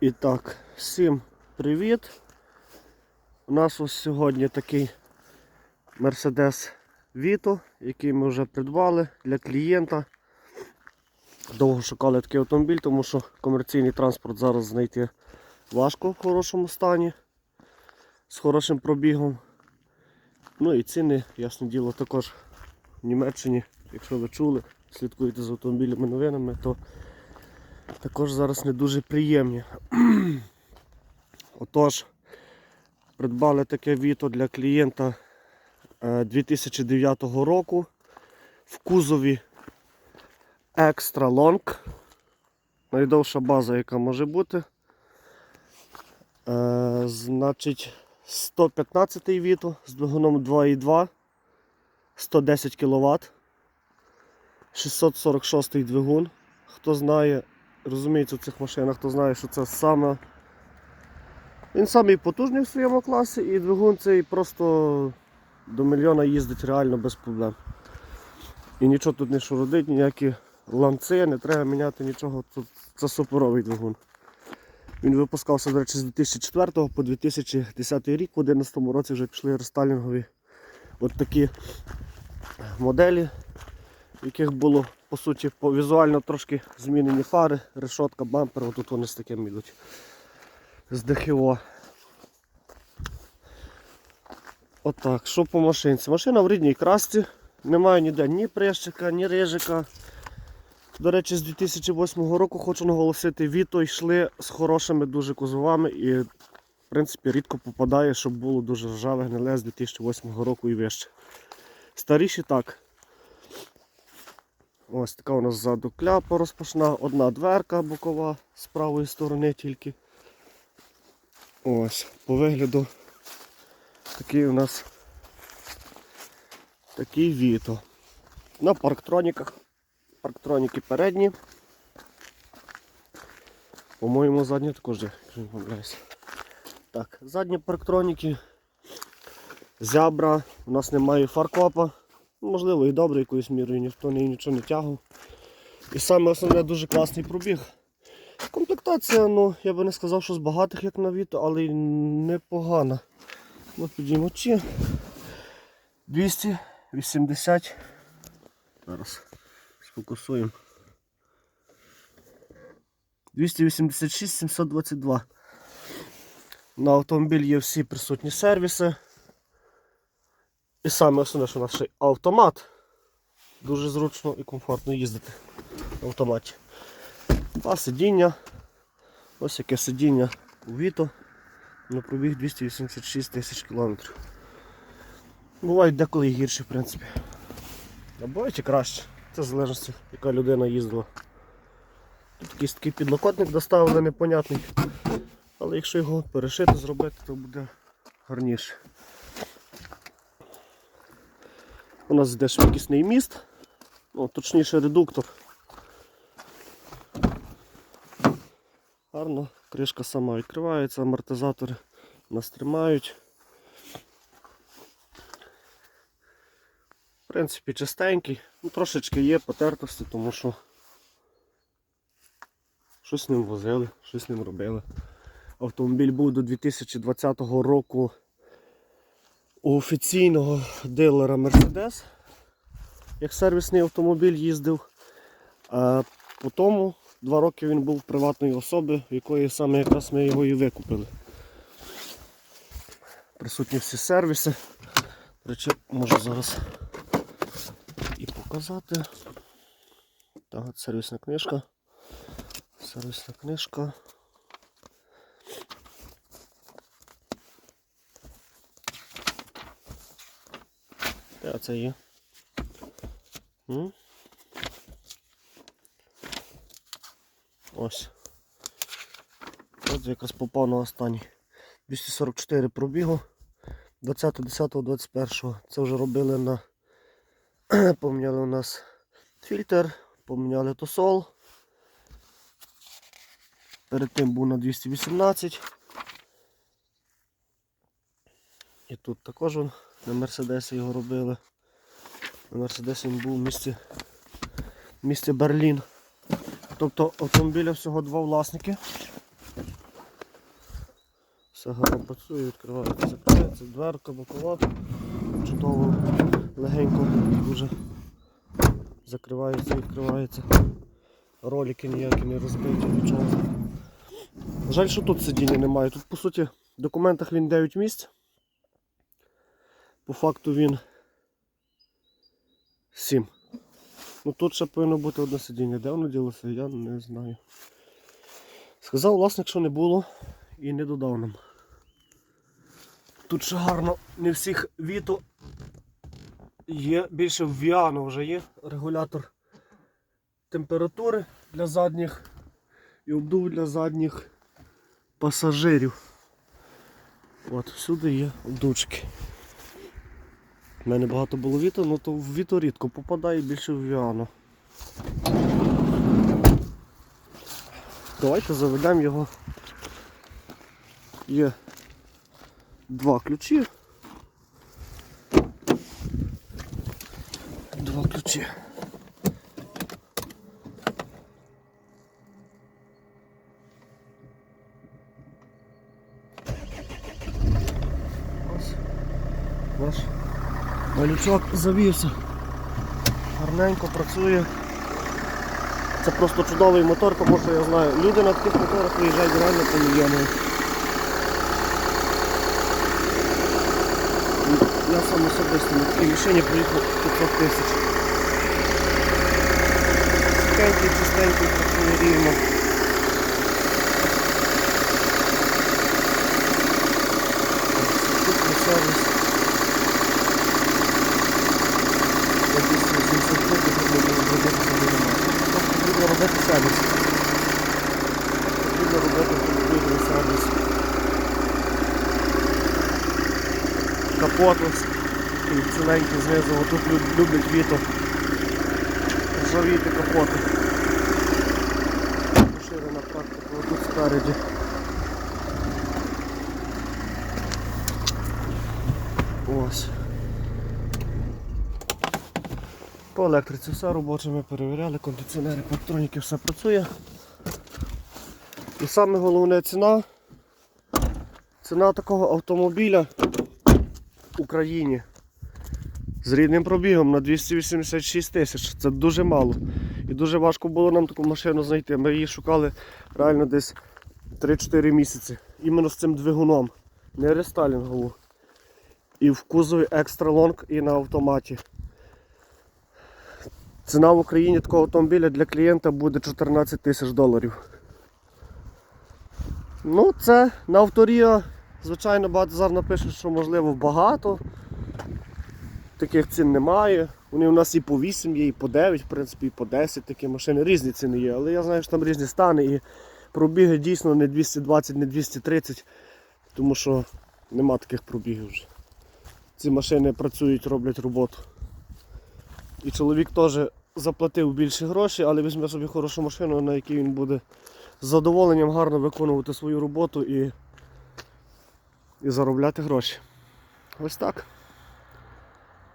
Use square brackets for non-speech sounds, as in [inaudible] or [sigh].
І так, всім привіт. У нас ось сьогодні такий Mercedes Vito, який ми вже придбали для клієнта. Довго шукали такий автомобіль, тому що комерційний транспорт зараз знайти важко в хорошому стані, з хорошим пробігом. Ну і ціни, ясне діло, також в Німеччині, якщо ви чули, слідкуєте за автомобільними новинами, то також зараз не дуже приємні. [clears throat] Отож, придбали таке віто для клієнта е, 2009 року в кузові Extra Long. Найдовша база, яка може бути. Е, значить, 115 віто з двигуном 2.2, 110 кВт, 646 двигун. Хто знає, розуміється в цих машинах, хто знає, що це саме. Він самий потужний в своєму класі і двигун цей просто до мільйона їздить реально без проблем. І нічого тут не шуродить, ніякі ланци, не треба міняти нічого. Тут це суперовий двигун. Він випускався, до речі, з 2004 по 2010 рік, в 2011 році вже пішли рестайлінгові от такі моделі, яких було по суті по візуально трошки змінені фари, решотка, бампер, отут вони з таким йдуть. З ДХО. Отак, що по машинці? Машина в рідній красці, немає ніде ні прищика, ні рижика. До речі, з 2008 року хочу наголосити, Віто йшли з хорошими дуже кузовами і в принципі рідко попадає, щоб було дуже ржаве гниле з 2008 року і вище. Старіші так. Ось така у нас ззаду кляпа розпашна, одна дверка бокова з правої сторони тільки. Ось, по вигляду такий у нас такий віто. На парктроніках. Парктроніки передні. По-моєму, задні також якщо не помиляюся. Так, задні парктроніки. Зябра, у нас немає фаркопа. Можливо і добре якоюсь мірою, ніхто не нічого не тягав. І саме основне дуже класний пробіг. Комплектація, ну, я би не сказав, що з багатих, як на Віто, але й непогана. От підіймо чи 280. Зараз сфокусуємо. 286 722. На автомобіль є всі присутні сервіси. І саме основне, що у нас ще автомат. Дуже зручно і комфортно їздити в автоматі. А сидіння. Ось яке сидіння у Віто. На пробіг 286 тисяч кілометрів. Бувають деколи і гірші, в принципі. А бувають і краще. Це в залежності, яка людина їздила. Тут якийсь такий підлокотник доставили непонятний. Але якщо його перешити, зробити, то буде гарніше. У нас йде швидкісний міст, ну, точніше редуктор. Гарно, кришка сама відкривається, амортизатори нас тримають. В принципі, чистенький, ну, трошечки є потертості, тому що щось ним возили, щось ним робили. Автомобіль був до 2020 року у офіційного дилера Mercedes, як сервісний автомобіль їздив. А потім два роки він був приватної особи, в якої саме якраз ми його і викупили. Присутні всі сервіси. До речі, можу зараз і показати. Так, сервісна книжка. Сервісна книжка. Де це є? Ось. От якраз попав на останній. 244 пробігу. 20.10.21. Це вже робили на. [clears throat] Поміняли у нас фільтр, поміняли тосол. Перед тим був на 218. І тут також он на Мерседесі його робили. На Мерседесі він був в місті, в місті Берлін. Тобто автомобіля всього два власники. Все гарно працює, відкривається, закривається, дверка бокова. Чудово, легенько дуже закривається, відкривається. Ролики ніякі не розбиті, нічого. Жаль, що тут сидіння немає. Тут, по суті, в документах він 9 місць. По факту він 7. Ну тут ще повинно бути одне сидіння. Де воно ділося, я не знаю. Сказав власник, що не було і не додав нам. Тут ще гарно не всіх віто є, більше в Віано вже є регулятор температури для задніх і обдув для задніх пасажирів. От, всюди є обдувчики. У мене багато було віто, але то в віто рідко попадає більше в Віано. Давайте заведемо його. Є два ключі. Два ключі. Ось наш малючок завівся. Гарненько працює. Це просто чудовий мотор, тому що я знаю, люди на таких моторах виїжджають реально по мільйону. Я сам особисто на такій машині проїхав 500 тисяч. Чистенький, чистенький, працює рівно. Тут на сервіс. За 280 років потрібно зробити собі Тобто потрібно робити сервіс. Робити автомобільний сервіс. Капот ось такий ціленький знизу, отут лю- люблять віто. Ржавіти капоти. Поширена практика, отут спереді. Ось. По електриці все робоче ми перевіряли, кондиціонери, електроніки все працює. І саме головне ціна. Ціна такого автомобіля в Україні з рідним пробігом на 286 тисяч. Це дуже мало. І дуже важко було нам таку машину знайти. Ми її шукали реально десь 3-4 місяці. Іменно з цим двигуном. Не рестайлінгову. І в кузові екстра лонг і на автоматі. Ціна в Україні такого автомобіля для клієнта буде 14 тисяч доларів. Ну, це на авторія, звичайно, багато зараз напишуть, що можливо багато. Таких цін немає. Вони у нас і по 8 є, і по 9, в принципі, і по 10 такі машини. Різні ціни є, але я знаю, що там різні стани і пробіги дійсно не 220, не 230, тому що нема таких пробігів вже. Ці машини працюють, роблять роботу. І чоловік теж заплатив більше грошей, але візьме собі хорошу машину, на якій він буде з задоволенням гарно виконувати свою роботу і, і заробляти гроші. Ось так.